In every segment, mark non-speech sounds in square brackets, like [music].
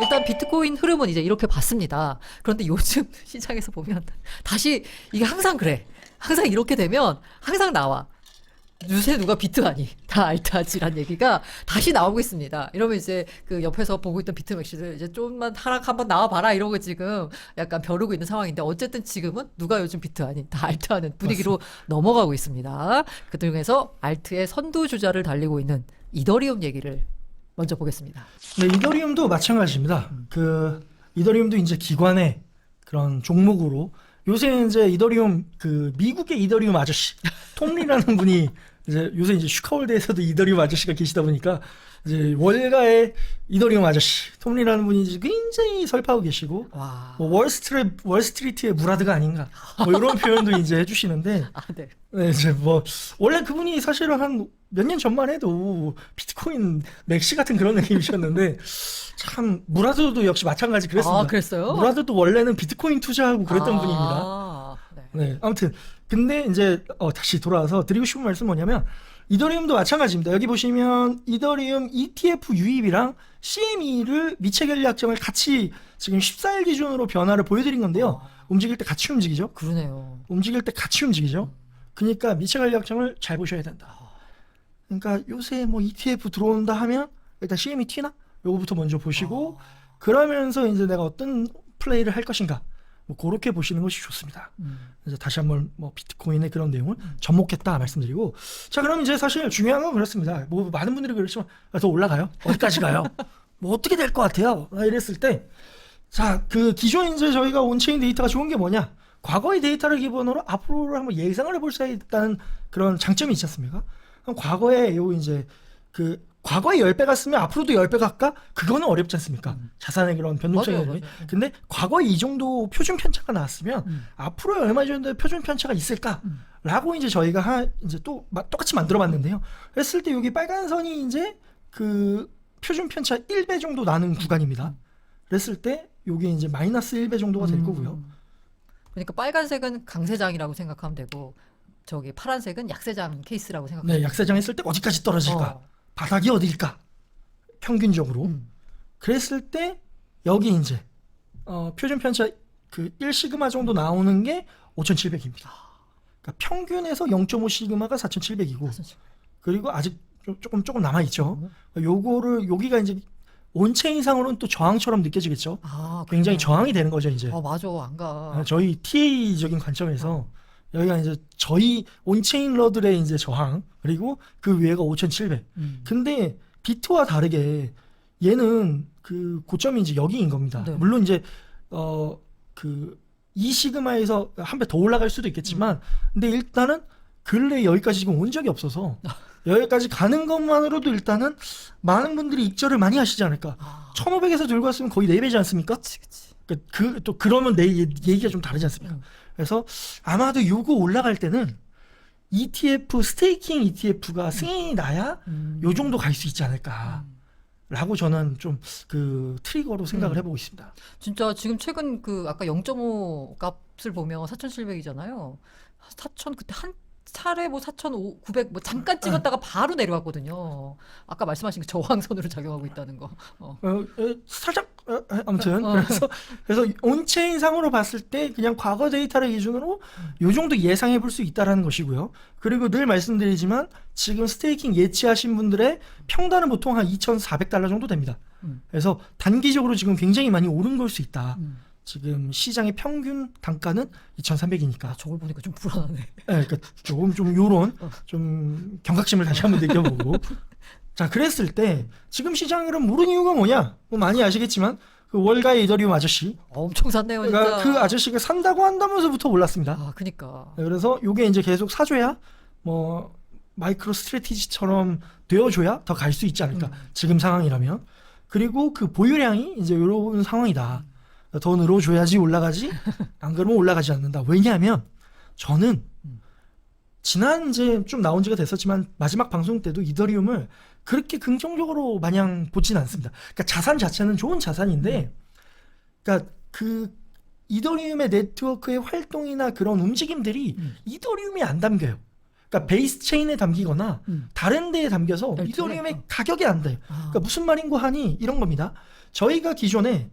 일단 비트코인 흐름은 이제 이렇게 봤습니다. 그런데 요즘 [laughs] 시장에서 보면 다시 이게 항상 그래. 항상 이렇게 되면 항상 나와. 요새 누가 비트 아니 다 알트하지란 얘기가 다시 나오고 있습니다. 이러면 이제 그 옆에서 보고 있던 비트 맥시들 이제 좀만 하락 한번 나와봐라 이러고 지금 약간 벼르고 있는 상황인데 어쨌든 지금은 누가 요즘 비트 아니 다 알트하는 분위기로 넘어가고 있습니다. 그 중에서 알트의 선두 주자를 달리고 있는 이더리움 얘기를 먼저 보겠습니다. 네, 이더리움도 마찬가지입니다. 그 이더리움도 이제 기관의 그런 종목으로 요새 이제 이더리움 그 미국의 이더리움 아저씨 [laughs] 톰리라는 분이 이제 요새 이제 슈카월드에서도 이더리움 아저씨가 계시다 보니까 이제 월가의 이더리움 아저씨 톰리라는 분이 이제 굉장히 설파하고 계시고 와. 뭐 월스트리 월스트리트의 무라드가 아닌가 뭐 이런 표현도 이제 해주시는데 [laughs] 아, 네. 네, 이제 뭐 원래 그분이 사실은 한 몇 년 전만 해도 비트코인 맥시 같은 그런 느낌이셨는데 참 무라드도 역시 마찬가지 그랬습니다. 아, 그랬어요? 무라드도 원래는 비트코인 투자하고 그랬던 아, 분입니다. 네. 네, 아무튼 근데 이제 어, 다시 돌아와서 드리고 싶은 말씀 은 뭐냐면 이더리움도 마찬가지입니다. 여기 보시면 이더리움 ETF 유입이랑 CME를 미체결 약정을 같이 지금 14일 기준으로 변화를 보여드린 건데요. 아, 움직일 때 같이 움직이죠. 그러네요. 움직일 때 같이 움직이죠. 그러니까 미체결 약정을 잘 보셔야 된다. 그러니까 요새 뭐 ETF 들어온다 하면 일단 CME 튀나? 요거부터 먼저 보시고 그러면서 이제 내가 어떤 플레이를 할 것인가 뭐 그렇게 보시는 것이 좋습니다. 음. 이제 다시 한번 뭐 비트코인의 그런 내용을 접목했다 말씀드리고 자 그럼 이제 사실 중요한 건 그렇습니다. 뭐 많은 분들이 그렇지만 아, 더 올라가요? 어디까지 가요? [laughs] 뭐 어떻게 될 것 같아요? 아, 이랬을 때 자 그 기존 이제 저희가 온체인 데이터가 좋은 게 뭐냐? 과거의 데이터를 기본으로 앞으로를 한번 예상을 해볼 수 있다는 그런 장점이 있지 않습니까? 그럼 과거에 요 이제 그 과거에 10배 갔으면 앞으로도 10배 갈까? 그거는 어렵지 않습니까? 자산의 그런 변동성이 맞아요, 맞아요. 근데 과거에 이 정도 표준 편차가 나왔으면 음. 앞으로 얼마 정도의 표준 편차가 있을까라고 이제 저희가 하, 이제 또 마- 똑같이 만들어 봤는데요. 했을 때 여기 빨간 선이 이제 그 표준 편차 1배 정도 나는 구간입니다. 그랬을 때 여기 이제 마이너스 1배 정도가 될 음. 거고요. 그러니까 빨간색은 강세장이라고 생각하면 되고 저기 파란색은 약세장 케이스라고 생각하면 네, 약세장 했을 때 어디까지 떨어질까? 어. 바닥이 어디일까? 평균적으로. 음. 그랬을 때 여기 이제 어, 표준 편차 그 1시그마 정도 나오는 게 5,700입니다. 그러니까 평균에서 0.5 시그마가 4,700이고 사실. 그리고 아직 좀, 조금 조금 남아 있죠. 요거를 여기가 이제 온체인상으로는 또 저항처럼 느껴지겠죠. 아, 굉장히. 저항이 되는 거죠, 이제. 어, 맞아. 안 가. 아, 저희 TA적인 관점에서 여기가 이제 저희 온체인러들의 이제 저항 그리고 그 위에가 5,700. 음. 근데 비트와 다르게 얘는 그 고점이 이제 여기인 겁니다. 네. 물론 이제 어그 이 시그마에서 한 배 더 올라갈 수도 있겠지만 근데 일단은 근래 여기까지 지금 온 적이 없어서 [laughs] 여기까지 가는 것만으로도 일단은 많은 분들이 익절을 많이 하시지 않을까. 아, 1500에서 들고 왔으면 거의 4배지 않습니까? 그치, 그치. 그, 그, 또 그러면 내 얘- 얘기가 좀 다르지 않습니까? 음. 그래서 아마도 요거 올라갈 때는 ETF, 스테이킹 ETF가 승인이 나야 음. 요 정도 갈 수 있지 않을까. 음. 라고 저는 좀 그 트리거로 생각을 음. 해보고 있습니다. 진짜 지금 최근 그 아까 0.5 값을 보면 4,700이잖아요. 4,000 그때 한 차례 뭐 4,900 뭐 잠깐 찍었다가 바로 내려왔거든요. 아까 말씀하신 그 저항선으로 작용하고 있다는 거. 어. 어, 어, 살짝 어, 아무튼 어. 그래서 그래서 온체인 상으로 봤을 때 그냥 과거 데이터를 기준으로 요 정도 예상해 볼 수 있다라는 것이고요. 그리고 늘 말씀드리지만 지금 스테이킹 예치하신 분들의 평단은 보통 한 2,400달러 정도 됩니다. 음. 그래서 단기적으로 지금 굉장히 많이 오른 걸 수 있다. 음. 지금 시장의 평균 단가는 2,300이니까. 아, 저걸 보니까 좀 불안하네. 네, 그러니까 조금 좀 요런 어. 좀 경각심을 다시 한번 느껴보고 [laughs] 자 그랬을 때 지금 시장이 그럼 모르는 이유가 뭐냐 뭐 많이 아시겠지만 그 월가의 이더리움 아저씨 엄청 샀네요, 진짜. 그러니까 그 아저씨가 산다고 한다면서부터 올랐습니다 아, 그니까. 네, 그래서 요게 이제 계속 사줘야 뭐 마이크로 스트레티지처럼 되어줘야 더 갈 수 있지 않을까 음. 지금 상황이라면 그리고 그 보유량이 이제 이런 상황이다 더 늘어줘야지 올라가지 안 그러면 올라가지 않는다 왜냐하면 저는 음. 지난 이제 좀 나온 지가 됐었지만 마지막 방송 때도 이더리움을 그렇게 긍정적으로 마냥 보진 않습니다. 그러니까 자산 자체는 좋은 자산인데, 그러니까 그 이더리움의 네트워크의 활동이나 그런 움직임들이 음. 이더리움이 안 담겨요. 그러니까 베이스 체인에 담기거나 음. 다른 데에 담겨서 네, 이더리움의 어. 가격이 안 돼요. 아, 그러니까 무슨 말인고 하니 이런 겁니다. 저희가 기존에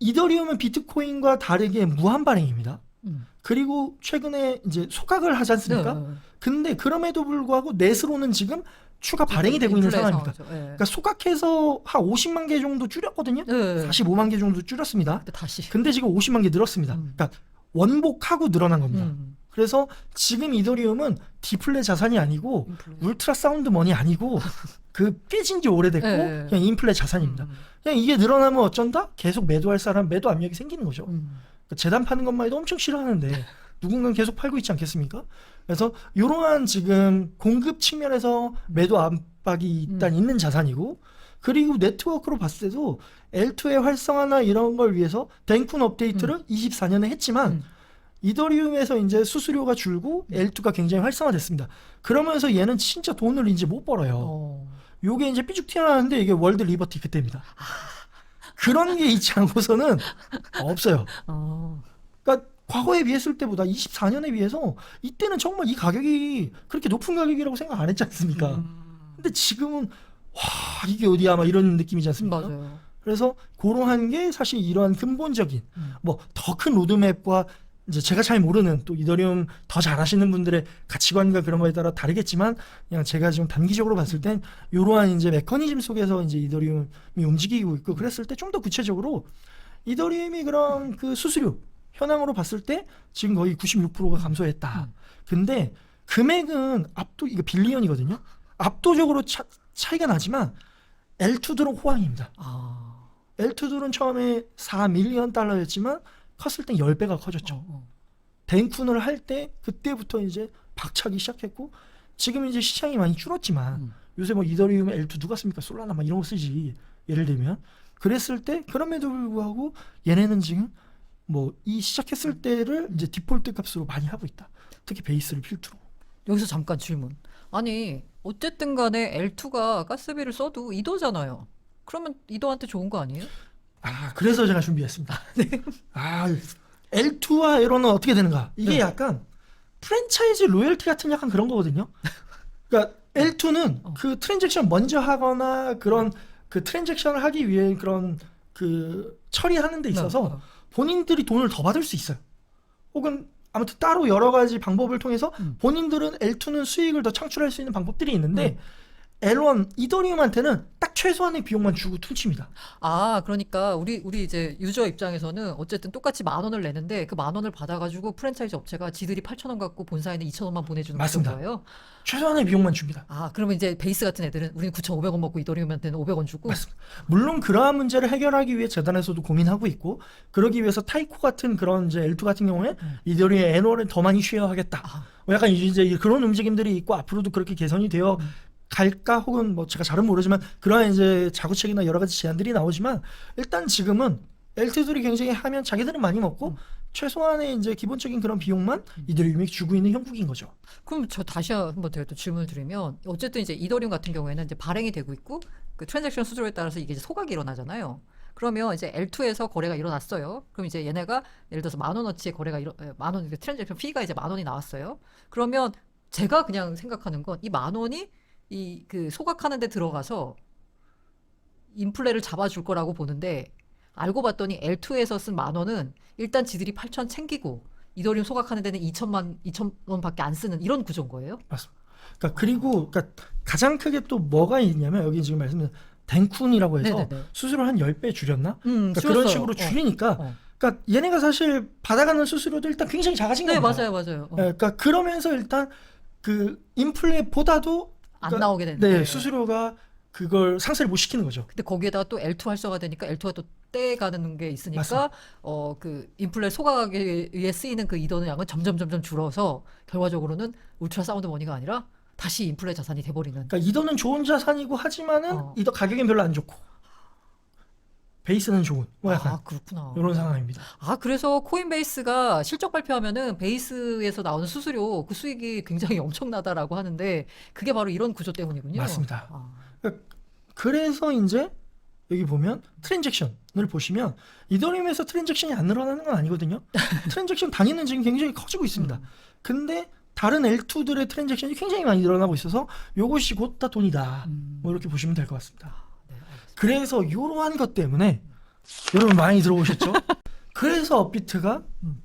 이더리움은 비트코인과 다르게 무한 발행입니다. 음. 그리고 최근에 이제 소각을 하지 않습니까? 네. 근데 그럼에도 불구하고 넷으로는 지금 추가 발행이 되고 있는 상황입니다. 상황이죠. 예. 그러니까 소각해서 한 50만 개 정도 줄였거든요. 네. 45만 개 정도 줄였습니다. 근데 다시. 근데 지금 50만 개 늘었습니다. 음. 그러니까 원복하고 늘어난 겁니다. 음. 그래서 지금 이더리움은 디플레 자산이 아니고 인플레. 울트라 사운드 머니 아니고 [laughs] 그 깨진 지 오래됐고 예. 그냥 인플레 자산입니다. 음. 그냥 이게 늘어나면 어쩐다? 계속 매도할 사람 매도 압력이 생기는 거죠. 음. 그 재단 파는 것만 해도 엄청 싫어하는데 누군가 계속 팔고 있지 않겠습니까? 그래서 이러한 지금 공급 측면에서 매도 압박이 일단 음. 있는 자산이고 그리고 네트워크로 봤을 때도 L2의 활성화나 이런 걸 위해서 댕쿤 업데이트를 24년에 했지만 음. 이더리움에서 이제 수수료가 줄고 L2가 굉장히 활성화됐습니다. 그러면서 얘는 진짜 돈을 이제 못 벌어요. 어. 요게 이제 삐죽 튀어나왔는데 이게 월드 리버티 그때입니다. 그런 게 있지 않고서는 없어요. 어. 그러니까 과거에 비했을 때보다 24년에 비해서 이때는 정말 이 가격이 그렇게 높은 가격이라고 생각 안 했지 않습니까? 음. 근데 지금은 와 이게 어디야 막 이런 느낌이지 않습니까? 맞아요. 그래서 그러한 게 사실 이러한 근본적인 음. 뭐더 큰 로드맵과 이제 제가 잘 모르는 또 이더리움 더 잘하시는 분들의 가치관과 그런 거에 따라 다르겠지만 그냥 제가 지금 단기적으로 봤을 땐 이러한 이제 메커니즘 속에서 이제 이더리움이 움직이고 있고 그랬을 때 좀 더 구체적으로 이더리움이 그런 그 수수료 현황으로 봤을 때 지금 거의 96%가 감소했다. 음. 근데 금액은 압도 이거 빌리언이거든요. 압도적으로 차, 차이가 나지만 L2들은 호황입니다. 아. L2들은 처음에 4밀리언 달러였지만 컸을 땐 10배가 커졌죠. 어, 어. 댕쿤을 할 때 그때부터 이제 박차기 시작했고 지금 이제 시장이 많이 줄었지만 음. 요새 뭐 이더리움 L2 누가 씁니까? 솔라나 막 이런 거 쓰지. 예를 들면 그랬을 때 그럼에도 불구하고 얘네는 지금 뭐 이 시작했을 때를 이제 디폴트 값으로 많이 하고 있다. 특히 베이스를 필두로. 여기서 잠깐 질문. 아니 어쨌든 간에 L2가 가스비를 써도 이도잖아요. 그러면 이도한테 좋은 거 아니에요? 아 그래서 제가 준비했습니다. [laughs] 네. 아 L2와 에로는 어떻게 되는가? 이게 네. 약간 프랜차이즈 로열티 같은 약간 그런 거거든요. 그러니까 L2는 어. 그 트랜잭션 먼저 하거나 그런 그 트랜잭션을 하기 위해 그런 그 처리하는 데 있어서 어, 어. 본인들이 돈을 더 받을 수 있어요. 혹은 아무튼 따로 여러 가지 방법을 통해서 음. 본인들은 L2는 수익을 더 창출할 수 있는 방법들이 있는데 음. L1 이더리움한테는 딱 최소한의 비용만 주고 퉁칩니다. 아, 그러니까 우리 우리 이제 유저 입장에서는 어쨌든 똑같이 만 원을 내는데 그 만 원을 받아가지고 프랜차이즈 업체가 지들이 8천 원 갖고 본사에는 2천 원만 보내주는 맞습니다. 거예요. 최소한의 비용만 줍니다. 아, 그러면 이제 베이스 같은 애들은 우리는 9,500원 먹고 이더리움한테는 500원 주고. 맞습니다. 물론 그러한 문제를 해결하기 위해 재단에서도 고민하고 있고 그러기 위해서 타이코 같은 그런 이제 L2 같은 경우에 음. 이더리움 애널을 더 많이 쉐어하겠다. 아, 뭐 약간 이제 그런 움직임들이 있고 앞으로도 그렇게 개선이 되어 음. 갈까 혹은 뭐 제가 잘은 모르지만 그러한 이제 자구책이나 여러 가지 제안들이 나오지만 일단 지금은 L2들이 굉장히 하면 자기들은 많이 먹고 음. 최소한의 이제 기본적인 그런 비용만 이더리움이 주고 있는 형국인 거죠. 그럼 저 다시 한번 제가 또 질문을 드리면 어쨌든 이제 이더리움 같은 경우에는 이제 발행이 되고 있고 그 트랜잭션 수수료에 따라서 이게 이제 소각이 일어나잖아요. 그러면 이제 L2에서 거래가 일어났어요. 그럼 이제 얘네가 예를 들어서 만 원어치의 거래가 일어, 에, 만 원, 트랜잭션 피가 이제 만 원이 나왔어요. 그러면 제가 그냥 생각하는 건 이 만 원이 이 그 소각하는 데 들어가서 인플레를 잡아줄 거라고 보는데 알고 봤더니 L2에서 쓴 만 원은 일단 지들이 8천 챙기고 이더리움 소각하는 데는 2천만 2천 원밖에 안 쓰는 이런 구조인 거예요? 맞습니다. 그러니까 그리고 그러니까 가장 크게 또 뭐가 있냐면 여기 지금 말씀드린 댕쿤이라고 해서 네네네. 수수료 한 10배 줄였나? 음, 그러니까 그런. 식으로 어. 줄이니까 어. 그러니까 얘네가 사실 받아가는 수수료도 일단 굉장히 작아진 네, 겁니다. 맞아요, 맞아요. 어. 예, 그러니까 그러면서 일단 그 인플레보다도 안 그러니까- 나오게 되는데. 네, 수수료가 그걸 상쇄를 못 시키는 거죠. 근데 거기에다가 또 L2 활성화 되니까 L2가 또 떼가는 게 있으니까 맞습니다. 어 그 인플레 소각하기 위해 쓰이는 그 이더는 양은 점점 점점 줄어서 결과적으로는 울트라 사운드 머니가 아니라 다시 인플레 자산이 돼버리는. 그러니까 이더는 좋은 자산이고 하지만은 어. 이더 가격은 별로 안 좋고 베이스는 좋은 뭐 약간 아 그렇구나. 이런 상황입니다. 아 그래서 코인베이스가 실적 발표하면은 베이스에서 나오는 수수료 그 수익이 굉장히 [laughs] 엄청나다라고 하는데 그게 바로 이런 구조 때문이군요. 맞습니다. 아, 그래서 이제 여기 보면 트랜잭션을 보시면 이더리움에서 트랜잭션이 안 늘어나는 건 아니거든요. [laughs] 트랜잭션 단위는 지금 굉장히 커지고 있습니다. 음. 근데 다른 L2들의 트랜잭션이 굉장히 많이 늘어나고 있어서 요것이 곧 다 돈이다. 음. 뭐 이렇게 보시면 될 것 같습니다. 그래서 이러한 것 때문에 여러분 많이 들어보셨죠? [laughs] 그래서 업비트가 음.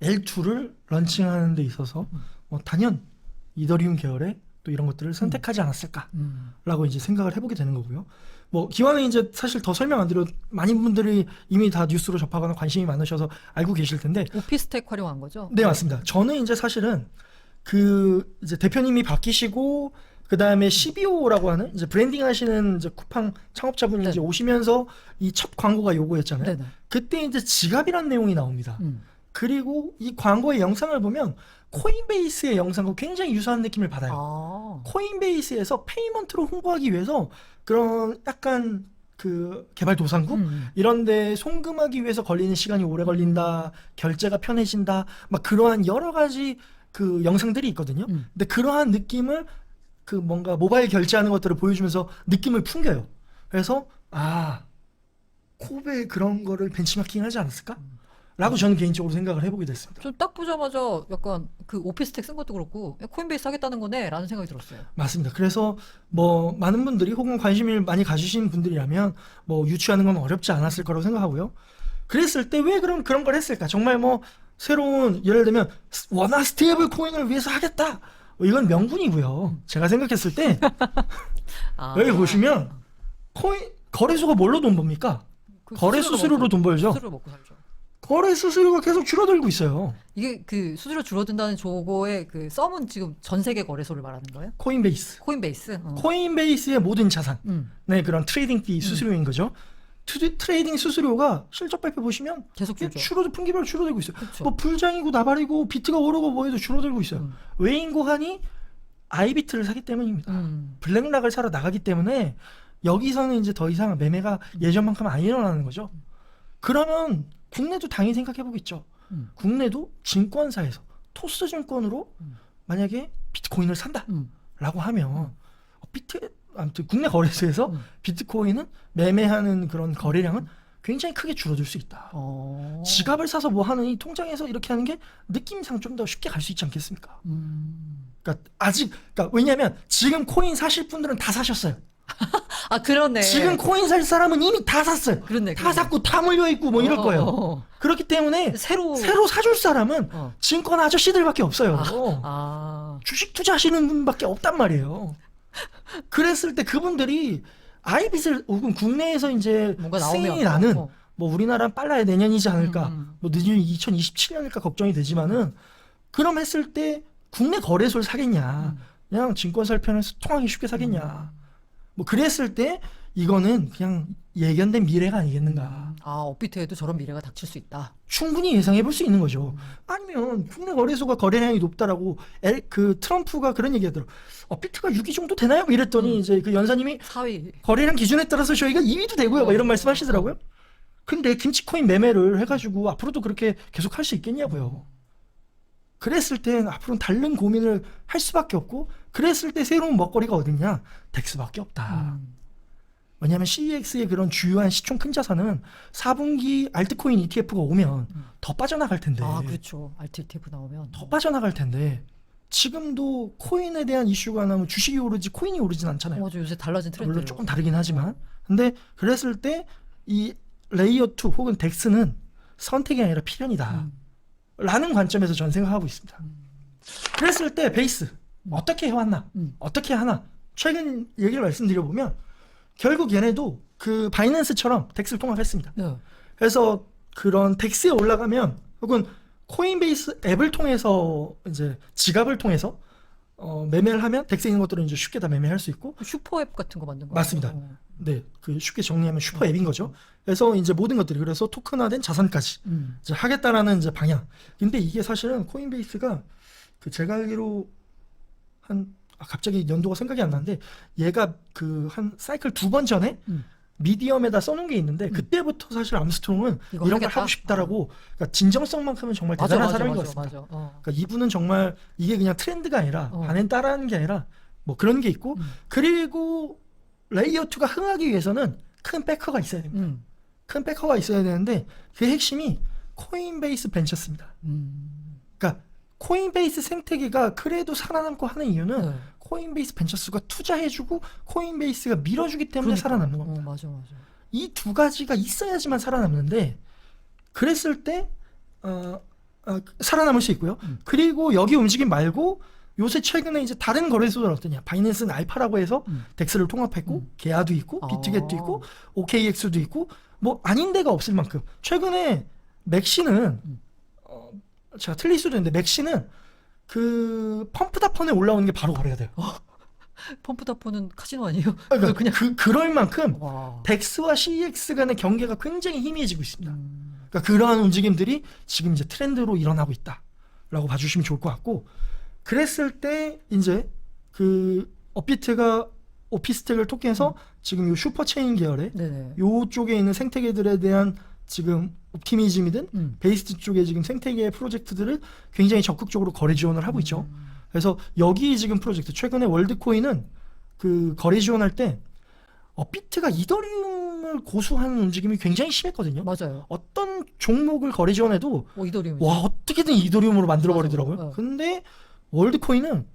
L2를 런칭하는 데 있어서 음. 뭐 단연 이더리움 계열의 또 이런 것들을 선택하지 않았을까라고 음. 이제 생각을 해보게 되는 거고요. 뭐 기왕에 이제 사실 더 설명 안 드려 많은 분들이 이미 다 뉴스로 접하거나 관심이 많으셔서 알고 계실 텐데 오피스텍 활용한 거죠? 네 맞습니다. 저는 이제 사실은 그 이제 대표님이 바뀌시고 그 다음에 CBO라고 하는 이제 브랜딩 하시는 이제 쿠팡 창업자분이 네. 이제 오시면서 이 첫 광고가 요거였잖아요. 네네. 그때 이제 지갑이란 내용이 나옵니다. 음. 그리고 이 광고의 영상을 보면 코인베이스의 영상과 굉장히 유사한 느낌을 받아요. 아. 코인베이스에서 페이먼트로 홍보하기 위해서 그런 약간 그 개발 도상국 음. 이런데 송금하기 위해서 걸리는 시간이 오래 걸린다, 결제가 편해진다, 막 그러한 여러 가지 그 영상들이 있거든요. 음. 근데 그러한 느낌을 그 뭔가 모바일 결제하는 것들을 보여주면서 느낌을 풍겨요. 그래서 아 코베 그런 거를 벤치마킹 하지 않았을까? 라고 저는 개인적으로 생각을 해보게 됐습니다. 좀 딱 보자마자 약간 그 오피스텍 쓴 것도 그렇고 야, 코인베이스 하겠다는 거네 라는 생각이 들었어요. 맞습니다. 그래서 뭐 많은 분들이 혹은 관심을 많이 가지신 분들이라면 뭐 유추하는 건 어렵지 않았을 거라고 생각하고요. 그랬을 때 왜 그럼 그런 걸 했을까? 정말 뭐 새로운 예를 들면 원화 스테이블 코인을 위해서 하겠다. 뭐 이건 명분이고요. 제가 생각했을 때 [laughs] 아. 여기 보시면 코인 거래소가 뭘로 돈 법니까? 그 거래 수수료로 먹고- 돈 벌죠. 수수료 먹고 살죠. 거래 수수료가 계속 줄어들고 있어요. 이게 그 수수료 줄어든다는 조거의 그 썸은 지금 전 세계 거래소를 말하는 거예요? 코인베이스. 코인베이스. 어. 코인베이스의 모든 자산. 음. 네, 그런 트레이딩 피 수수료인 거죠. 투- 트레 이딩 수수료가 실적 발표 보시면 계속 줄죠. 줄어들 분기별로 줄어들고 있어요. 그렇죠. 뭐 불장이고 나발이고 비트가 오르고 뭐해도 줄어들고 있어요. 음. 왜 인고하니 아이비트를 사기 때문입니다. 음. 블랙락을 사러 나가기 때문에 여기서는 이제 더 이상 매매가 예전만큼 안 일어나는 거죠. 그러면 국내도 당연히 생각해 보겠죠. 음. 국내도 증권사에서 토스 증권으로 음. 만약에 비트코인을 산다라고 음. 하면 어, 비트 아무튼 국내 거래소에서 음. 비트코인은 매매하는 그런 거래량은 굉장히 크게 줄어들 수 있다. 어. 지갑을 사서 뭐 하는 이 통장에서 이렇게 하는 게 느낌상 좀 더 쉽게 갈 수 있지 않겠습니까? 음. 그러니까 아직 그러니까 왜냐하면 지금 코인 사실 분들은 다 사셨어요. [laughs] 아 그러네. 지금 코인 살 사람은 이미 다 샀어요. 그렇네. 다 그러네. 샀고 다 물려 있고 뭐 이럴 어, 거예요. 어, 어. 그렇기 때문에 새로 새로 사줄 사람은 어. 증권 아저씨들밖에 없어요. 아. 주식 투자하시는 분밖에 없단 말이에요. 그랬을 때 그분들이 아이빗을 혹은 국내에서 이제 뭔가 나오면 승인이 나는 어. 뭐 우리나라는 빨라야 내년이지 않을까 음, 음. 뭐 늦으면 2027년일까 걱정이 되지만은 그럼 했을 때 국내 거래소를 사겠냐 음. 그냥 증권사를 편해서 통하기 쉽게 사겠냐 뭐 그랬을 때 이거는 그냥 예견된 미래가 아니겠는가 아 업비트에도 저런 미래가 닥칠 수 있다. 충분히 예상해 볼 수 있는 거죠 아니면 국내 거래소가 거래량이 높다라고 엘, 그 트럼프가 그런 얘기 하더라고 어, 비트가 6위 정도 되나요? 뭐 이랬더니 음. 이제 그 연사님이 4위. 거래량 기준에 따라서 저희가 2위도 되고요. 막 이런 어. 말씀 하시더라고요. 근데 김치코인 매매를 해가지고 앞으로도 그렇게 계속 할 수 있겠냐고요. 그랬을 땐 앞으로는 다른 고민을 할 수밖에 없고, 그랬을 때 새로운 먹거리가 어딨냐? 덱스밖에 없다. 음. 왜냐하면 CEX의 그런 주요한 시총 큰 자산은 4분기 알트코인 ETF가 오면 음. 더 빠져나갈 텐데. 아 그렇죠. 알티티브 나오면 더 빠져나갈 텐데. 지금도 코인에 대한 이슈가 나오면 주식이 오르지 코인이 오르진 않잖아요. 맞아 요새 달라진 트렌드. 물론 조금 다르긴 하지만 근데 그랬을 때 이 레이어 2 혹은 덱스는 선택이 아니라 필연이다 음. 라는 관점에서 저는 생각하고 있습니다 그랬을 때 베이스 어떻게 해왔나 음. 어떻게 하나 최근 얘기를 말씀드려보면 결국 얘네도 그 바이낸스처럼 덱스를 통합했습니다 네. 그래서 그런 덱스에 올라가면 혹은 코인베이스 앱을 통해서 이제 지갑을 통해서 어, 매매를 하면 덱스에 있는 것들은 이제 쉽게 다 매매할 수 있고 슈퍼 앱 같은 거 만든 거. 맞습니다. 어. 네, 그 쉽게 정리하면 슈퍼 앱인 거죠. 그래서 이제 모든 것들이 그래서 토큰화된 자산까지 음. 이제 하겠다라는 이제 방향. 근데 이게 사실은 코인베이스가 그 제가 알기로 한 아, 갑자기 연도가 생각이 안 나는데 얘가 그 한 사이클 두 번 전에 음. 미디엄에다 써놓은 게 있는데 그때부터 사실 암스트롱은 이거 이런 걸 하겠다? 하고 싶다라고 그러니까 진정성만큼은 정말 맞아 대단한 맞아 사람인 것 맞아 같습니다. 맞아. 어. 그러니까 이분은 정말 이게 그냥 트렌드가 아니라 어. 반엔 따라하는 게 아니라 뭐 그런 게 있고 음. 그리고 레이어 2가 흥하기 위해서는 큰 백커가 있어야 됩니다. 음. 큰 백커가 있어야 되는데 그 핵심이 코인베이스 벤처스입니다. 음. 그러니까 코인베이스 생태계가 그래도 살아남고 하는 이유는 네. 코인베이스 벤처스가 투자해주고 코인베이스가 밀어주기 때문에 그러니까. 살아남는 어, 겁니다. 맞아 맞아. 이 두 가지가 있어야지만 살아남는데 그랬을 때 어, 어, 살아남을 수 있고요. 음. 그리고 여기 움직임 말고 요새 최근에 이제 다른 거래소들 어떠냐? 바이낸스는 알파라고 해서 음. 덱스를 통합했고 음. 게아도 있고 비트겟도 아. 있고 OKX도 있고 뭐 아닌 데가 없을 만큼 최근에 맥시는 음. 어, 제가 틀릴 수도 있는데 맥시는 그 펌프다폰에 올라오는 게 바로 거래가 돼요. [laughs] 펌프다폰은 카지노 아니에요? 그러니까 그냥- 그 그럴 만큼 와. 덱스와 CEX 간의 경계가 굉장히 희미해지고 있습니다. 음. 그러니까 그러한 움직임들이 지금 이제 트렌드로 일어나고 있다라고 봐주시면 좋을 것 같고 그랬을 때 이제 그 업비트가 오피스텍을 토끼해서 지금 요 슈퍼체인 계열의 네네. 요쪽에 있는 생태계들에 대한 지금 옵티미즘이든 음. 베이스트 쪽에 지금 생태계 프로젝트들을 굉장히 적극적으로 거래 지원을 하고 있죠. 음. 그래서 여기 지금 프로젝트 최근에 월드코인은 그 거래 지원할 때 업비트가 이더리움을 고수하는 움직임이 굉장히 심했거든요. 맞아요. 어떤 종목을 거래 지원해도 뭐 이더리움. 와 어떻게든 이더리움으로 만들어 버리더라고요. 맞아. 어. 근데 월드코인은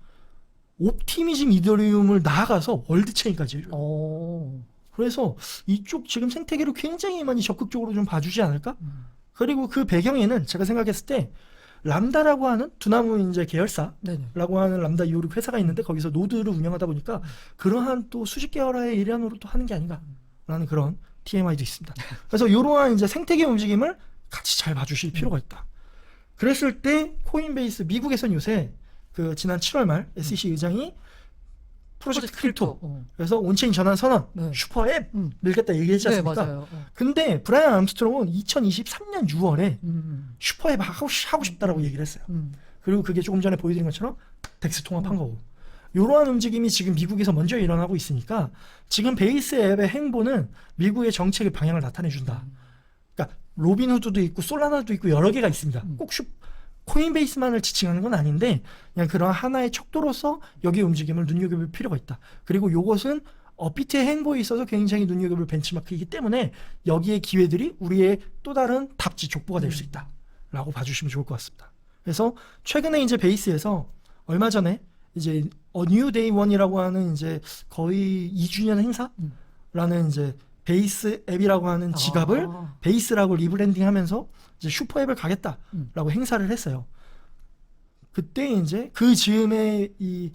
옵티미즘 이더리움을 나아가서 월드체인까지 해줘요. 오. 그래서 이쪽 지금 생태계를 굉장히 많이 적극적으로 좀 봐주지 않을까? 음. 그리고 그 배경에는 제가 생각했을 때 람다라고 하는 두나무 이제 계열사 네네. 라고 하는 람다 이오릭 회사가 있는데 거기서 노드를 운영하다 보니까 그러한 또 수십 개월의 일환으로 또 하는 게 아닌가라는 그런 TMI도 있습니다. 그래서 이러한 이제 생태계 움직임을 같이 잘 봐주실 필요가 있다. 그랬을 때 코인베이스 미국에선 요새 그 지난 7월 말 SEC 의장이 프로젝트 크립토 어. 그래서 온체인 전환 선언 네. 슈퍼 앱 음. 밀겠다 얘기했지 네 않습니까? 맞아요. 어. 근데 브라이언 암스트롱은 2023년 6월에 음. 슈퍼 앱 하고, 싶- 하고 싶다라고 얘기를 했어요. 음. 그리고 그게 조금 전에 보여드린 것처럼 덱스 통합한 거고. 이러한 움직임이 지금 미국에서 먼저 일어나고 있으니까 지금 베이스 앱의 행보는 미국의 정책의 방향을 나타내 준다. 그러니까 로빈후드도 있고 솔라나도 있고 여러 개가 있습니다. 음. 꼭 슈, 코인베이스만을 지칭하는 건 아닌데 그냥 그런 하나의 척도로서 여기 움직임을 눈여겨볼 필요가 있다. 그리고 이것은 업비트의 행보에 있어서 굉장히 눈여겨볼 벤치마크이기 때문에 여기에 기회들이 우리의 또 다른 답지 족보가 될 수 있다라고 봐주시면 좋을 것 같습니다. 그래서 최근에 이제 베이스에서 얼마 전에 이제 어뉴 데이 원이라고 하는 이제 거의 2주년 행사라는 이제 베이스 앱이라고 하는 지갑을 아. 베이스라고 리브랜딩하면서 이제 슈퍼 앱을 가겠다라고 음. 행사를 했어요. 그때 이제 그 즈음에 이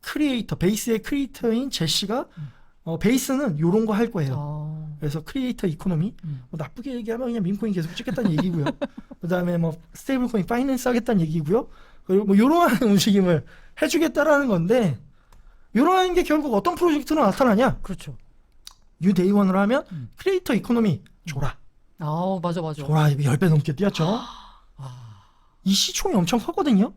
크리에이터 베이스의 크리에이터인 제시가 어, 베이스는 요런 거 할 거예요. 아. 그래서 크리에이터 이코노미 음. 뭐 나쁘게 얘기하면 그냥 민코인 계속 찍겠다는 얘기고요. [laughs] 그다음에 뭐 스테이블 코인 파이낸스 하겠다는 얘기고요. 그리고 뭐 이러한 움직임을 해주겠다라는 건데 이러한 게 결국 어떤 프로젝트로 나타나냐? 그렇죠. 뉴 데이원으로 하면 음. 크리에이터 이코노미 줘라. 아 맞아 맞아. 줘라. 이거 10배 넘게 뛰었죠. 아. 이 시총이 엄청 컸거든요.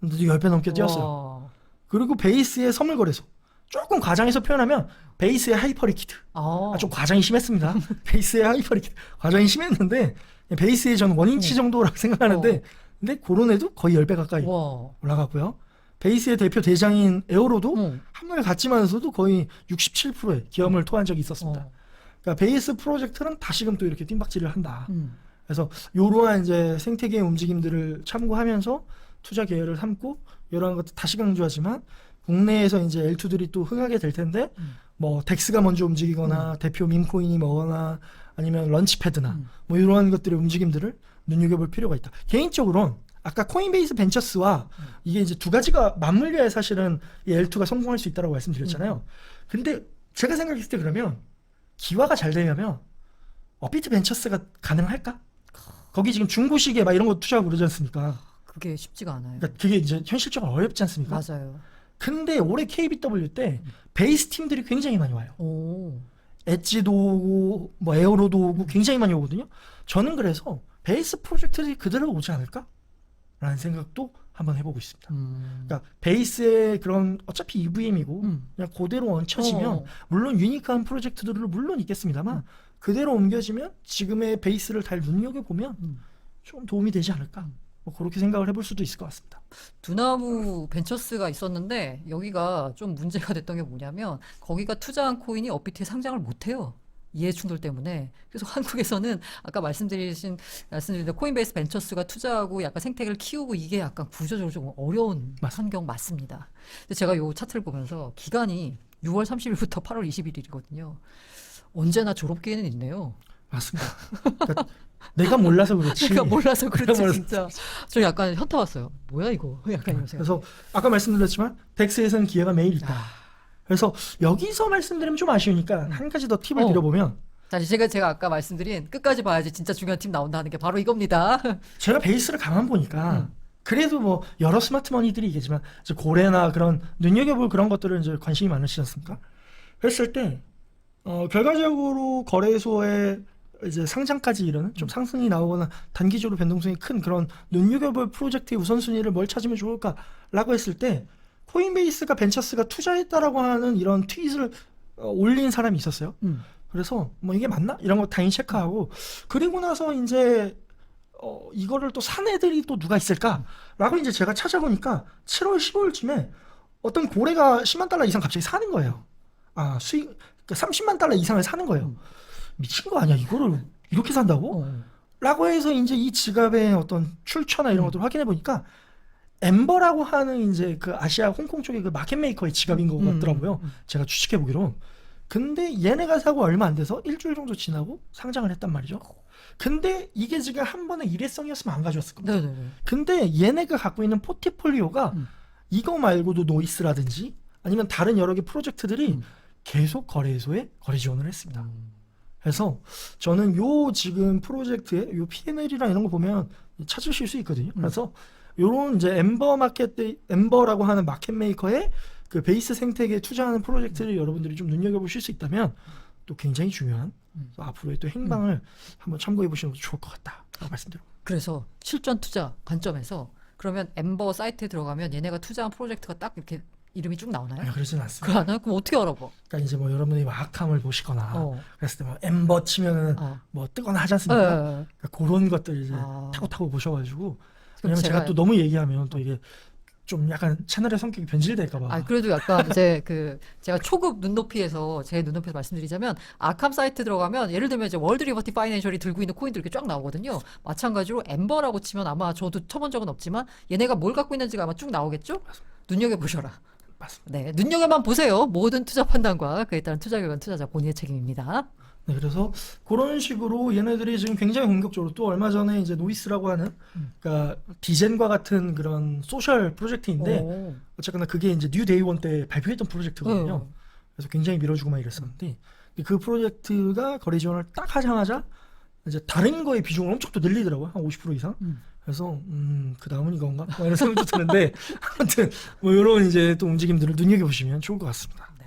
근데 10배 넘게 뛰었어요. 와. 그리고 베이스의 선물 거래소. 조금 과장해서 표현하면 베이스의 하이퍼리퀴드. 아. 아, 좀 과장이 심했습니다. [laughs] 베이스의 하이퍼리퀴드. 과장이 심했는데 베이스의 저는 원인치 어. 정도라고 생각하는데 어. 근데 그런 애도 거의 10배 가까이 와. 올라갔고요. 베이스의 대표 대장인 에어로도 어. 한물 같지만서도 거의 67%의 기염을 토한 적이 있었습니다. 어. 그러니까 베이스 프로젝트는 다시금 또 이렇게 띵박질을 한다. 음. 그래서 이러한 이제 생태계의 움직임들을 참고하면서 투자 계열을 삼고 이러한 것도 다시 강조하지만 국내에서 이제 L2들이 또 흥하게 될 텐데 음. 뭐 덱스가 먼저 움직이거나 대표 밈코인이 뭐거나 아니면 런치패드나 음. 뭐 이러한 것들의 움직임들을 눈여겨볼 필요가 있다. 개인적으로는 아까 코인베이스 벤처스와 음. 이게 이제 두 가지가 맞물려야 사실은 이 L2가 성공할 수 있다고 말씀드렸잖아요. 음. 근데 제가 생각했을 때 그러면 기화가 잘 되려면 업비트 벤처스가 가능할까? 거기 지금 중고시계 막 이런 거 투자하고 그러지 않습니까? 그게 쉽지가 않아요. 그러니까 그게 이제 현실적으로 어렵지 않습니까? 맞아요. 근데 올해 KBW 때 베이스 팀들이 굉장히 많이 와요. 오. 엣지도 오고 뭐 에어로도 오고 굉장히 많이 오거든요. 저는 그래서 베이스 프로젝트들이 그대로 오지 않을까? 라는 생각도 한번 해보고 있습니다. 음. 그러니까 베이스의 그런 어차피 EVM이고 음. 그냥 그대로 얹혀지면 어. 물론 유니크한 프로젝트들은 물론 있겠습니다만 음. 그대로 옮겨지면 지금의 베이스를 잘 눈여겨 보면 음. 좀 도움이 되지 않을까 뭐 그렇게 생각을 해볼 수도 있을 것 같습니다. 두나무 벤처스가 있었는데 여기가 좀 문제가 됐던 게 뭐냐면 거기가 투자한 코인이 업비트에 상장을 못해요. 이해 충돌 때문에. 그래서 [laughs] 한국에서는 아까 말씀드리신 말씀드린 코인베이스 벤처스가 투자하고 약간 생태계를 키우고 이게 약간 구조적으로 좀 어려운 맞습니다. 환경 맞습니다. 근데 제가 요 차트를 보면서 기간이 6월 30일부터 8월 21일이거든요. 언제나 졸업기에는 있네요. 맞습니다. 그러니까 내가 몰라서 그렇지. 제가 몰라서 그렇지 몰라서 진짜. 저 약간 현타 왔어요. 뭐야 이거? [laughs] 약간 생각. 그래서 아까 말씀드렸지만 덱스에서는 기회가 매일 있다. 아, 그래서 여기서 말씀드리면 좀 아쉬우니까 한 가지 더 팁을 어. 드려보면 자 제가 제가 아까 말씀드린 끝까지 봐야지 진짜 중요한 팀 나온다는 게 바로 이겁니다. [laughs] 제가 베이스를 가만 보니까 음. 그래도 뭐 여러 스마트 머니들이 있겠지만 이제 고래나 그런 눈여겨볼 그런 것들을 이제 관심이 많으시지 않습니까? 그랬을 때 어, 결과적으로 거래소에 이제 상장까지 이르는 좀 상승이 나오거나 단기적으로 변동성이 큰 그런 눈여겨볼 프로젝트의 우선순위를 뭘 찾으면 좋을까라고 했을 때 코인베이스가 벤처스가 투자했다라고 하는 이런 트윗을 어, 올린 사람이 있었어요. 음. 그래서 뭐 이게 맞나 이런 거 당연히 체크하고 그리고 나서 이제 어 이거를 또 산 애들이 또 누가 있을까라고 이제 제가 찾아보니까 7월 15일쯤에 어떤 고래가 10만 달러 이상 갑자기 사는 거예요. 아 수익 그러니까 30만 달러 이상을 사는 거예요. 음. 미친 거 아니야 이거를 이렇게 산다고? 어. 라고 해서 이제 이 지갑의 어떤 출처나 이런 음. 것들을 확인해 보니까 엠버라고 하는 이제 그 아시아 홍콩 쪽의 그 마켓 메이커의 지갑인 것 음, 같더라고요. 음. 제가 추측해 보기로. 근데 얘네가 사고 얼마 안 돼서 일주일 정도 지나고 상장을 했단 말이죠. 근데 이게 지금 한 번에 일회성이었으면 안 가져왔을 겁니다. 네네네. 근데 얘네가 갖고 있는 포트폴리오가 음. 이거 말고도 노이스라든지 아니면 다른 여러 개 프로젝트들이 음. 계속 거래소에 거래 지원을 했습니다. 음. 그래서 저는 요 지금 프로젝트의 요 P&L이랑 이런 거 보면 찾으실 수 있거든요. 음. 그래서 요런 이제 엠버 마켓 엠버라고 하는 마켓 메이커의 그 베이스 생태계에 투자하는 프로젝트를 여러분들이 좀 눈여겨 보실 수 있다면 또 굉장히 중요한 음. 또 앞으로의 또 행방을 한번 참고해 보시는 것도 좋을 것 같다라고 말씀드리고 그래서 실전 투자 관점에서 그러면 엠버 사이트에 들어가면 얘네가 투자한 프로젝트가 딱 이렇게 이름이 쭉 나오나요? 아니, 그러지는 않습니다. 그거 안 나요? 그럼 어떻게 알아봐? 그러니까 이제 뭐 여러분이 뭐 악함을 보시거나 어. 그랬을 때 뭐 엠버 치면은 어. 뭐 뜨거나 하지 예, 않습니까? 예, 예. 그러니까 그런 것들 이제 아. 타고 타고 보셔가지고 왜냐면 제가, 제가- 또 너무 얘기하면 또 이게 좀 약간 채널의 성격이 변질될까봐 아 그래도 약간 이제 그 제가 초급 눈높이에서 제 눈높이에서 말씀드리자면 아캄 사이트 들어가면 예를 들면 이제 월드 리버티 파이낸셜이 들고 있는 코인들 이렇게 쫙 나오거든요. 마찬가지로 엠버라고 치면 아마 저도 쳐본 적은 없지만 얘네가 뭘 갖고 있는지가 아마 쭉 나오겠죠? 눈여겨 보셔라. 네, 눈여겨만 보세요. 모든 투자 판단과 그에 따른 투자 결과는 투자자 본인의 책임입니다. 네, 그래서 그런 식으로 얘네들이 지금 굉장히 공격적으로 또 얼마 전에 이제 노이스라고 하는 음. 그러니까 디젠과 같은 그런 소셜 프로젝트인데 오. 어쨌거나 그게 이제 뉴 데이원 때 발표했던 프로젝트거든요. 어. 그래서 굉장히 밀어주고 막 이랬었는데 그 프로젝트가 거래 지원을 딱 하자마자 이제 다른 거의 비중을 엄청 또 늘리더라고요. 한 50% 이상. 음. 그래서 음, 그 다음은 이건가? 뭐 이런 생각도 드는데 [laughs] 아무튼 뭐 이런 이제 또 움직임들을 눈여겨 보시면 좋을 것 같습니다. 네.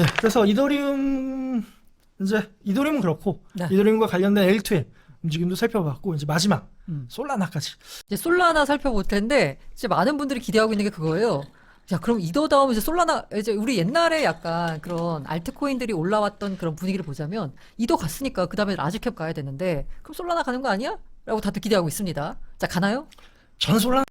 네, 그래서 이더리움 이제 이더리움은 그렇고 네. 이더리움과 관련된 L2의 움직임도 살펴봤고 이제 마지막 음. 솔라나까지. 이제 솔라나 살펴볼 텐데 이제 많은 분들이 기대하고 있는 게 그거예요. 야, 그럼 이더 다음 이제 솔라나 이제 우리 옛날에 약간 그런 알트코인들이 올라왔던 그런 분위기를 보자면 이더 갔으니까 그 다음에 라지캡 가야 되는데 그럼 솔라나 가는 거 아니야? 라고 다들 기대하고 있습니다. 자, 가나요? 전 솔라